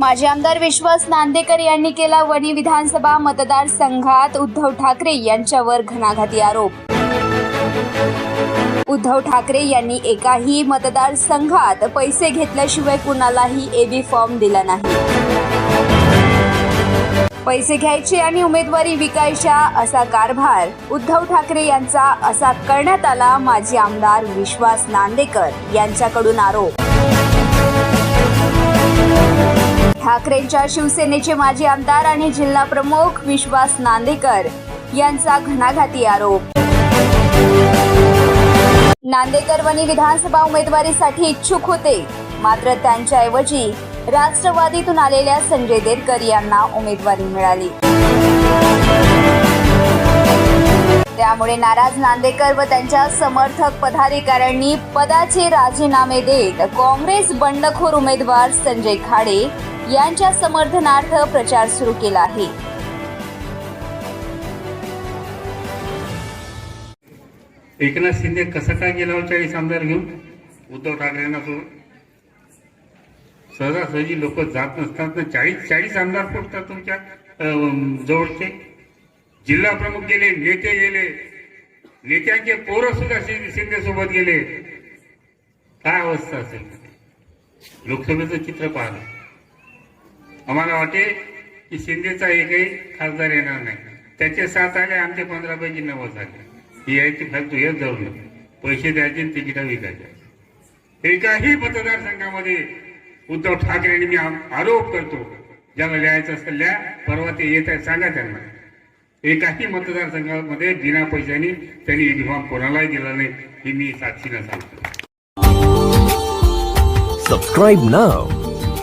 माजी आमदार विश्वास नांदेकर यांनी केला वणी विधानसभा मतदारसंघात उद्धव ठाकरे यांच्यावर घणाघाती आरोप. उद्धव ठाकरे यांनी एकाही मतदारसंघात पैसे घेतल्याशिवाय कुणालाही एबी फॉर्म दिला नाही. पैसे घ्यायचे आणि उमेदवारी विकायच्या असा कारभार उद्धव ठाकरे यांचा असा करण्यात आला माजी आमदार विश्वास नांदेकर यांच्याकडून आरोप. ठाकरेंच्या शिवसेनेचे माजी आमदार आणि जिल्हा प्रमुख विश्वास नांदेकर यांचा घणाघाती आरोप. नांदेकर वणी विधानसभा उमेदवारीसाठी इच्छुक होते. मात्र त्यांच्याऐवजी राष्ट्रवादीतून आलेल्या संजय देरकर यांना उमेदवारी मिळाली. त्यामुळे नाराज नांदेकर व त्यांच्या समर्थक पदाधिकाऱ्यांनी पदाचे राजीनामे देत काँग्रेस बंडखोर उमेदवार संजय खाडे यांच्या समर्थनार्थ प्रचार सुरू केला आहे. एकनाथ शिंदे कसं काय गेला चाळीस आमदार घेऊन? उद्धव ठाकरेंना सोडून? सहजासहजी लोक जात नसतात ना. चाळीस चाळीस आमदार फुटतात तुमच्या जवळचे. जिल्हा प्रमुख गेले नेते गेले. नेत्यांचे पोरं सुद्धा शिंदे सोबत गेले. काय अवस्था असेल? लोकसभेचं चित्र पाहलं आम्हाला वाटे की शिंदेचा एकही खासदार येणार नाही. त्याचे सात आले आमचे पंधरा पैकी नव्वद झाले. ही यायची फालतू हेच जाऊ नये पैसे द्यायचे आणि तिकीटा विकायचे. एकाही मतदारसंघामध्ये उद्धव ठाकरेंनी मी आरोप करतो. ज्याला लिहायचं असेल लिहा परवा ते येत आहे सांगा त्यांना. एकाही मतदारसंघामध्ये बिना पैशाने त्यांनी युनिफॉर्म कोणालाही दिला नाही हे मी साक्षीनं सांगतो subscribe now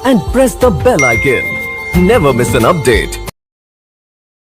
and press the bell icon never miss an update